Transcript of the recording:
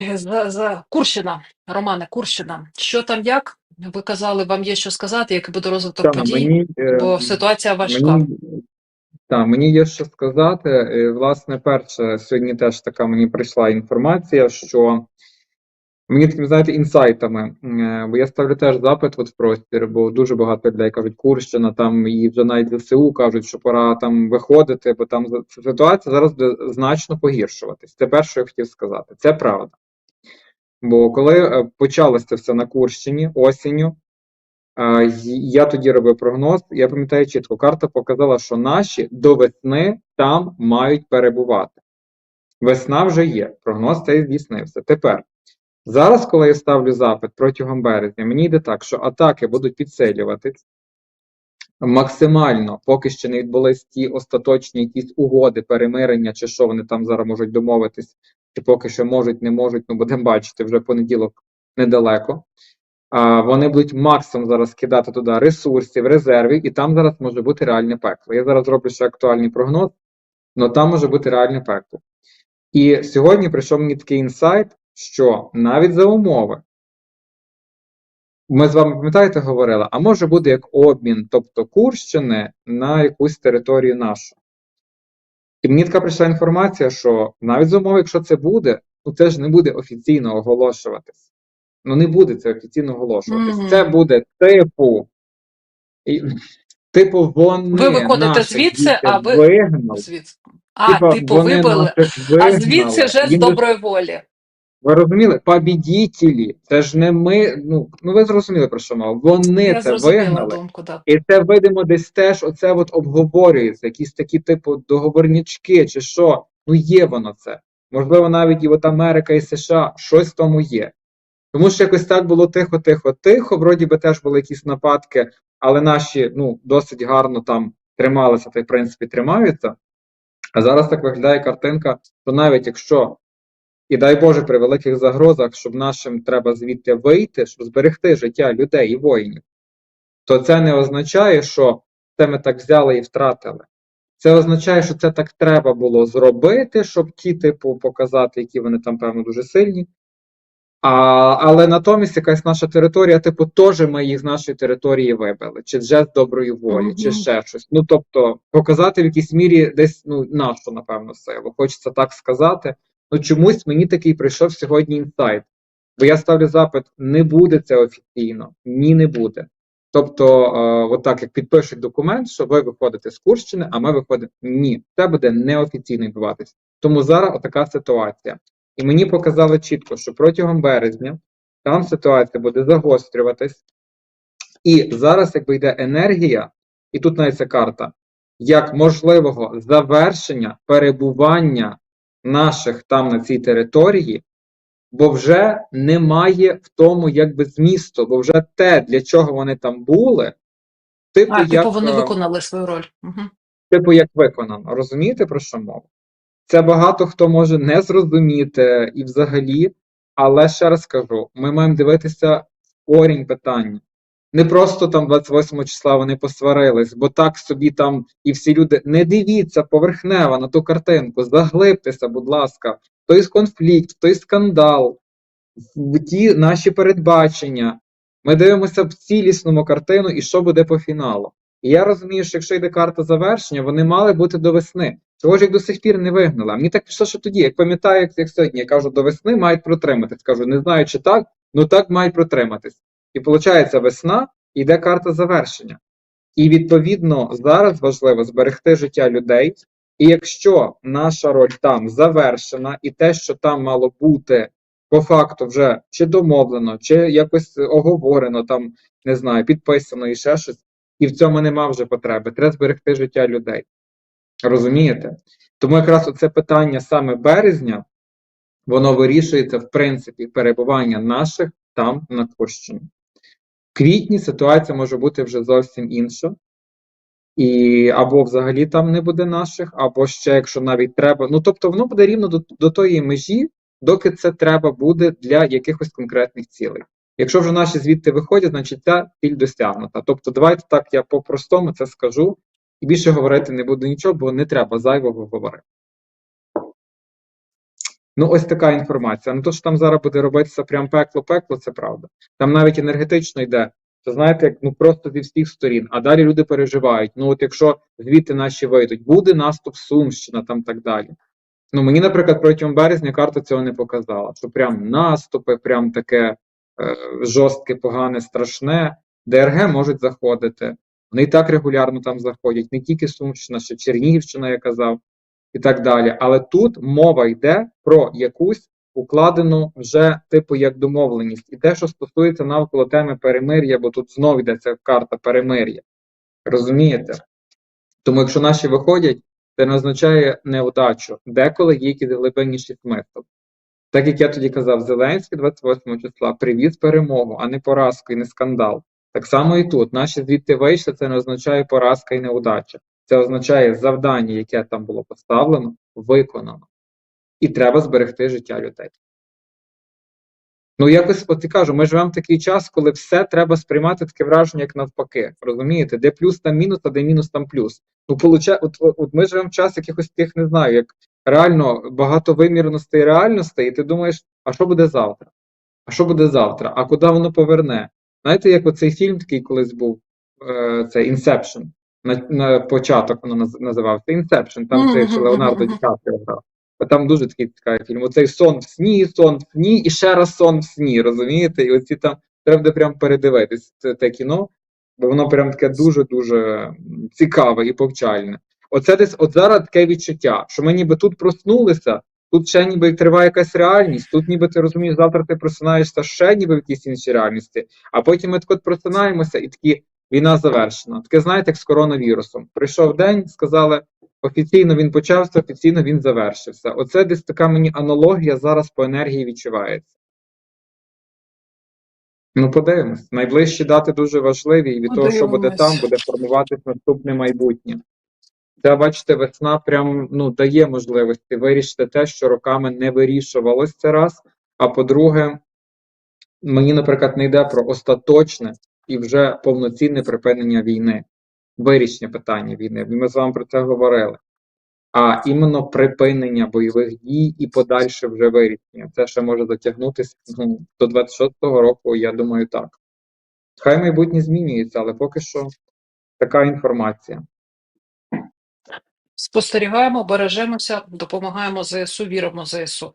з, з Курщина, Романе, Курщина. Що там як? Ви казали, вам є що сказати, який буде розвиток Та, подій, мені, е, бо ситуація важка. мені, та, мені є що сказати. Е, Власне, перше, сьогодні теж така мені прийшла інформація, що мені такими, знаєте, інсайтами, е, бо я ставлю теж запит от в простір, бо дуже багато людей кажуть, Курщина, там і вже навіть ЗСУ кажуть, що пора там виходити, бо там за- ситуація зараз буде значно погіршуватись. Це перше, що я хотів сказати. Це правда. Бо коли е, почалося це все на Курщині осінню, е, я тоді робив прогноз. Я пам'ятаю чітко, карта показала, що наші до весни там мають перебувати. Весна вже є, прогноз цей здійснився. Тепер, зараз, коли я ставлю запит протягом березня, мені йде так, що атаки будуть підсилюватись. Максимально, поки ще не відбулись ті остаточні якісь угоди, перемирення, чи що вони там зараз можуть домовитись, чи поки що можуть, не можуть, ну будемо бачити, вже понеділок недалеко. А, вони будуть максимум зараз кидати туди ресурсів, резервів, і там зараз може бути реальне пекло. Я зараз роблю ще актуальний прогноз, але там може бути реальне пекло. І сьогодні прийшов мені такий інсайт, що навіть за умови, ми з вами пам'ятаєте, говорили, а може буде як обмін, тобто Курщини на якусь територію нашу. І мені така прийшла інформація, що навіть за умови, якщо це буде, ну це ж не буде офіційно оголошуватись. Ну не буде це офіційно оголошуватись. Мгм. Це буде типу. і- Типу, вони Ви виходите звідси, а ви- вигнали. Звідси. А, типу, типу, вони вибили, а звідси вже з доброї волі. Ви розуміли? Побідітелі. Це ж не ми. Ну, ну ви зрозуміли про що мова. Вони Я це вигнали. думку, да. І це, видимо, десь теж оце от обговорюється, якісь такі, типу, договорнячки, чи що. Ну, є воно це. Можливо, навіть і от Америка і США щось в тому є. Тому що якось так було тихо, тихо, тихо. Вроді би теж були якісь нападки, але наші ну, досить гарно там трималися, та й в принципі тримаються. А зараз так виглядає картинка, що навіть якщо, і дай Боже, при великих загрозах, щоб нашим треба звідти вийти, щоб зберегти життя людей і воїнів, то це не означає, що це ми так взяли і втратили. Це означає, що це так треба було зробити, щоб ті, типу, показати, які вони там, певно, дуже сильні. А, але натомість якась наша територія, типу, теж ми їх з нашої території вибили, чи вже з доброї волі, чи ще щось. Ну тобто, показати в якійсь мірі десь ну, нашу, напевно, силу. Хочеться так сказати. Ну чомусь мені такий прийшов сьогодні інсайт. Бо я ставлю запит: не буде це офіційно, ні, не буде. Тобто, е, отак, як підпишуть документ, що ви виходите з Курщини, а ми виходимо. Ні, це буде неофіційно відбуватись. Тому зараз така ситуація. І мені показали чітко, що протягом березня там ситуація буде загострюватись. І зараз, якби йде енергія, і тут навіть ця карта, як можливого завершення перебування наших там на цій території, бо вже немає в тому якби змісту, бо вже те, для чого вони там були, типу, А, як, типу, вони е, виконали свою роль. Угу. типу, як виконано. Розумієте, про що мова? Це багато хто може не зрозуміти і взагалі, але ще раз кажу: ми маємо дивитися в корінь питання. Не просто там 28 числа вони посварились, бо так собі там і всі люди. Не дивіться поверхнево на ту картинку, заглибтеся, будь ласка, той конфлікт, той скандал, ті наші передбачення. Ми дивимося в цілісному картину і що буде по фіналу. І я розумію, що якщо йде карта завершення, вони мали бути до весни. Чого ж їх до сих пір не вигнали? А мені так пішло, що тоді, як пам'ятаю, як, як сьогодні, я кажу, до весни мають протриматись. Кажу, не знаю, чи так, ну так мають протриматись. І виходить, весна йде карта завершення. І відповідно зараз важливо зберегти життя людей. І якщо наша роль там завершена, і те, що там мало бути по факту вже чи домовлено, чи якось оговорено, там не знаю, підписано і ще щось, і в цьому нема вже потреби. Треба зберегти життя людей. Розумієте? Тому якраз оце питання саме березня, воно вирішується в принципі перебування наших там на Курщині. Квітні ситуація може бути вже зовсім інша. І або взагалі там не буде наших, або ще, якщо навіть треба. Ну тобто, воно буде рівно до, до тої межі, доки це треба буде для якихось конкретних цілей. Якщо вже наші звідти виходять, значить ця ціль досягнута. Тобто, давайте так я по-простому це скажу, і більше говорити не буду нічого, бо не треба зайвого говорити. Ну, ось така інформація. Ну то, що там зараз буде робитися прям пекло-пекло, це правда. Там навіть енергетично йде. Це знаєте, як ну просто зі всіх сторін. А далі люди переживають. Ну, от якщо звідти наші вийдуть, буде наступ Сумщина, там так далі. Ну, мені, наприклад, протягом березня карта цього не показала. Що прям наступи, прям таке е, жорстке, погане, страшне. ДРГ можуть заходити. Вони і так регулярно там заходять, не тільки Сумщина, ще Чернігівщина, я казав, і так далі. Але тут мова йде про якусь укладену вже типу як домовленість. І те, що стосується навколо теми перемир'я, бо тут знов йдеться карта перемир'я. Розумієте? Тому якщо наші виходять, це не означає невдачу. Деколи є якийсь глибинніший смисл. Так як я тоді казав, Зеленський 28 числа привіз перемогу, а не поразку і не скандал. Так само і тут. Наші звідти вийшли, це не означає поразка і неудача. Це означає завдання, яке там було поставлено, виконано. І треба зберегти життя людей. Ну, якось от і кажу, ми живемо в такий час, коли все треба сприймати таке враження, як навпаки. Розумієте, де плюс там мінус, а де мінус там плюс. Ну, получа... от, от, от ми живемо в час якихось тих, не знаю, як реально багатовимірностей реальностей, і ти думаєш, а що буде завтра? А що буде завтра? А куди воно поверне? Знаєте, як оцей фільм такий колись був, е, це Inception, на, на початок воно наз- називався Inception, там цей ще Леонардо Ді Капріо грав. Там дуже такий цікавий фільм. Оцей сон в сні, сон в сні і ще раз сон в сні, розумієте? І оці там треба буде прям передивитись це те кіно, бо воно прям таке дуже-дуже цікаве і повчальне. Оце десь от зараз таке відчуття, що ми ніби тут проснулися, тут ще ніби триває якась реальність, тут ніби ти розумієш, завтра ти просинаєшся ще ніби в якійсь іншій реальності, а потім ми так от просинаємося і такі війна завершена. Таке, знаєте, як з коронавірусом. Прийшов день, сказали, офіційно він почався, офіційно він завершився. Оце десь така мені аналогія зараз по енергії відчувається. Ну, подивимось. Найближчі дати дуже важливі, і від того, що буде там, буде формуватися наступне майбутнє. Це, бачите, весна прям ну, дає можливості вирішити те, що роками не вирішувалось це раз. А по-друге, мені, наприклад, не йде про остаточне і вже повноцінне припинення війни, вирішення питання війни. Ми з вами про це говорили. А іменно припинення бойових дій і подальше вже вирішення. Це ще може затягнутися ну, до 26-го року, я думаю, так. Хай майбутнє змінюється, але поки що така інформація. Спостерігаємо, бережемося, допомагаємо ЗСУ, віримо ЗСУ.